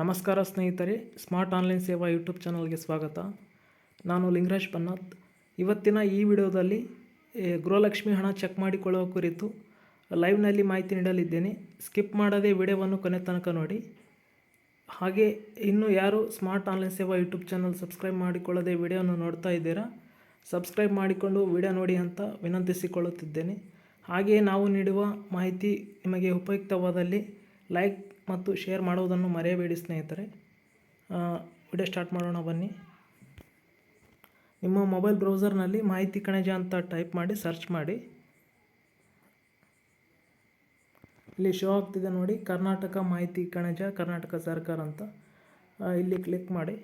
ನಮಸ್ಕಾರ ಸ್ನೇಹಿತರೆ, smart online Seva YouTube ಚಾನಲ್ಗೆ ಸ್ವಾಗತ. ನಾನು ಲಿಂಗರಾಜ್ ಪನ್ನಾತ್. ಇವತ್ತಿನ ಈ ವಿಡಿಯೋದಲ್ಲಿ ಗೃಹಲಕ್ಷ್ಮಿ ಹಣ ಚೆಕ್ ಮಾಡಿಕೊಳ್ಳುವ ಕುರಿತು ಲೈವ್ನಲ್ಲಿ ಮಾಹಿತಿ ನೀಡಲಿದ್ದೇನೆ. ಸ್ಕಿಪ್ ಮಾಡದೆ ವಿಡಿಯೋವನ್ನು ಕೊನೆ ತನಕ ನೋಡಿ. ಹಾಗೆ, ಇನ್ನು ಯಾರು smart online Seva YouTube channel subscribe ಮಾಡಿಕೊಳ್ಳದೆ ವಿಡಿಯೋವನ್ನು ನೋಡ್ತಾ ಇದ್ದೀರಾ, ಸಬ್ಸ್ಕ್ರೈಬ್ ಮಾಡಿಕೊಂಡು ವಿಡಿಯೋ ನೋಡಿ ಅಂತ ವಿನಂತಿಸಿಕೊಳ್ಳುತ್ತಿದ್ದೇನೆ. ಹಾಗೆಯೇ ನಾವು ನೀಡುವ ಮಾಹಿತಿ ನಿಮಗೆ ಉಪಯುಕ್ತವಾದಲ್ಲಿ ಲೈಕ್ ಮತ್ತು ಶೇರ್ ಮಾಡುವುದನ್ನು ಮರೆಯಬೇಡಿ ಸ್ನೇಹಿತರೆ. ವಿಡಿಯೋ ಸ್ಟಾರ್ಟ್ ಮಾಡೋಣ ಬನ್ನಿ. ನಿಮ್ಮ ಮೊಬೈಲ್ ಬ್ರೌಸರ್ನಲ್ಲಿ ಮಾಹಿತಿ ಕಣಜ ಅಂತ ಟೈಪ್ ಮಾಡಿ ಸರ್ಚ್ ಮಾಡಿ. ಇಲ್ಲಿ ಶೋ ಆಗ್ತಿದೆ ನೋಡಿ, ಕರ್ನಾಟಕ ಮಾಹಿತಿ ಕಣಜ, ಕರ್ನಾಟಕ ಸರ್ಕಾರ ಅಂತ. ಇಲ್ಲಿ ಕ್ಲಿಕ್ ಮಾಡಿ.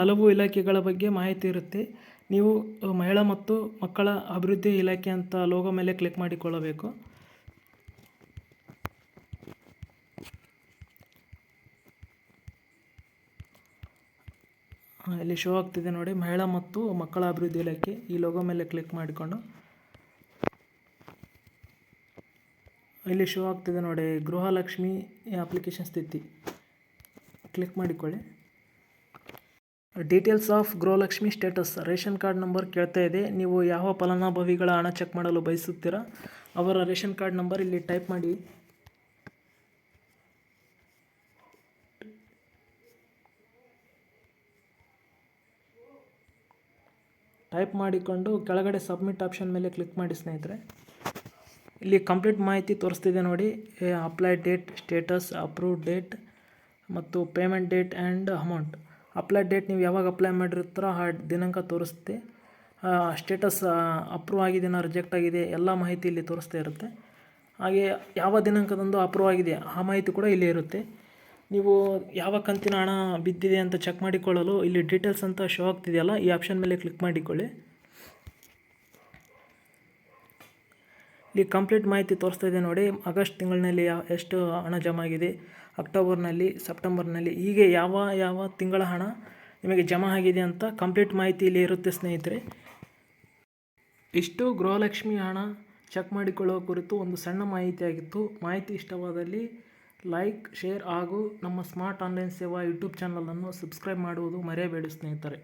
ಹಲವು ಇಲಾಖೆಗಳ ಬಗ್ಗೆ ಮಾಹಿತಿ ಇರುತ್ತೆ. ನೀವು ಮಹಿಳಾ ಮತ್ತು ಮಕ್ಕಳ ಅಭಿವೃದ್ಧಿ ಇಲಾಖೆ ಅಂತ ಲೋಗೋ ಮೇಲೆ ಕ್ಲಿಕ್ ಮಾಡಿಕೊಳ್ಳಬೇಕು. ಇಲ್ಲಿ ಶೋ ಆಗ್ತಿದೆ ನೋಡಿ. ಮಹಿಳಾ ಮತ್ತು ಮಕ್ಕಳ ಅಭಿವೃದ್ಧಿ ಇಲಾಖೆ ಈ ಲೋಗೋ ಮೇಲೆ ಕ್ಲಿಕ್ ಮಾಡಿಕೊಂಡು. ಇಲ್ಲಿ ಶೋ ಆಗ್ತಿದೆ ನೋಡಿ. ಗೃಹಲಕ್ಷ್ಮಿ ಅಪ್ಲಿಕೇಶನ್ ಸ್ಥಿತಿ. ಕ್ಲಿಕ್ ಮಾಡಿಕೊಳ್ಳಿ. Details of Gruhalakshmi status ration card number ಕೇಳ್ತಾ ಇದೆ. ನೀವು ಯಾವ ಫಲಾನುಭವಿಗಳ ಹಣ ಚೆಕ್ ಮಾಡಲು ಬಯಸುತ್ತೀರಾ? ಅವರ ರೇಷನ್ ಕಾರ್ಡ್ ನಂಬರ್ ಇಲ್ಲಿ ಟೈಪ್ ಮಾಡಿ. ಟೈಪ್ ಮಾಡಿಕೊಂಡು ಕೆಳಗಡೆ ಸಬ್ಮಿಟ್ ಆಪ್ಷನ್ ಮೇಲೆ ಕ್ಲಿಕ್ ಮಾಡಿ ಸ್ನೇಹಿತರೆ. ಇಲ್ಲಿ ಕಂಪ್ಲೀಟ್ ಮಾಹಿತಿ ತೋರಿಸ್ತಿದೆ ನೋಡಿ. Apply date status approved date ಮತ್ತು payment date and amount apply date ನೀವು ಯಾವಾಗ ಅಪ್ಲೈ ಮಾಡಿರ್ತೀರೋ ಆ ದಿನಾಂಕ ತೋರಿಸುತ್ತೆ. ಸ್ಟೇಟಸ್ ಅಪ್ರೂವ್ ಆಗಿದೆಯಾ ರಿಜೆಕ್ಟ್ ಆಗಿದೆ, ಎಲ್ಲ ಮಾಹಿತಿ ಇಲ್ಲಿ ತೋರಿಸ್ತಾ ಇರುತ್ತೆ. ಹಾಗೆ ಯಾವ ದಿನಾಂಕದಂದು ಅಪ್ರೂವ್ ಆಗಿದೆ, ಆ ಮಾಹಿತಿ ಕೂಡ ಇಲ್ಲಿ ಇರುತ್ತೆ. ನೀವು ಯಾವ ಕಂತಿನ ಹಣ ಬಿದ್ದಿದೆ ಅಂತ ಚೆಕ್ ಮಾಡಿಕೊಳ್ಳಲು ಇಲ್ಲಿ ಡೀಟೇಲ್ಸ್ ಅಂತ ಶೋ ಆಗ್ತಿದೆಯಲ್ಲ, ಈ ಆಪ್ಷನ್ ಮೇಲೆ ಕ್ಲಿಕ್ ಮಾಡಿಕೊಳ್ಳಿ. ಇಲ್ಲಿ ಕಂಪ್ಲೀಟ್ ಮಾಹಿತಿ ತೋರಿಸ್ತಾ ಇದೆ ನೋಡಿ. ಆಗಸ್ಟ್ ತಿಂಗಳಿನಲ್ಲಿ ಎಷ್ಟು ಹಣ ಜಮಾ ಆಗಿದೆ ಅಕ್ಟೋಬರ್ನಲ್ಲಿ, ಸೆಪ್ಟೆಂಬರ್ನಲ್ಲಿ ಹೀಗೆ ಯಾವ ಯಾವ ತಿಂಗಳ ಹಣ ನಿಮಗೆ ಜಮಾ ಆಗಿದೆ ಅಂತ ಕಂಪ್ಲೀಟ್ ಮಾಹಿತಿ ಇಲ್ಲಿ ಇರುತ್ತೆ ಸ್ನೇಹಿತರೆ. ಇಷ್ಟು ಗೃಹಲಕ್ಷ್ಮಿ ಹಣ ಚೆಕ್ ಮಾಡಿಕೊಳ್ಳುವ ಕುರಿತು ಒಂದು ಸಣ್ಣ ಮಾಹಿತಿಯಾಗಿತ್ತು ಮಾಹಿತಿ ಇಷ್ಟವಾದಲ್ಲಿ ಲೈಕ್ ಶೇರ್ ಹಾಗೂ ನಮ್ಮ ಸ್ಮಾರ್ಟ್ ಆನ್ಲೈನ್ ಸೇವಾ ಯೂಟ್ಯೂಬ್ ಚಾನಲನ್ನು ಸಬ್ಸ್ಕ್ರೈಬ್ ಮಾಡುವುದು ಮರೆಯಬೇಡಿ ಸ್ನೇಹಿತರೆ.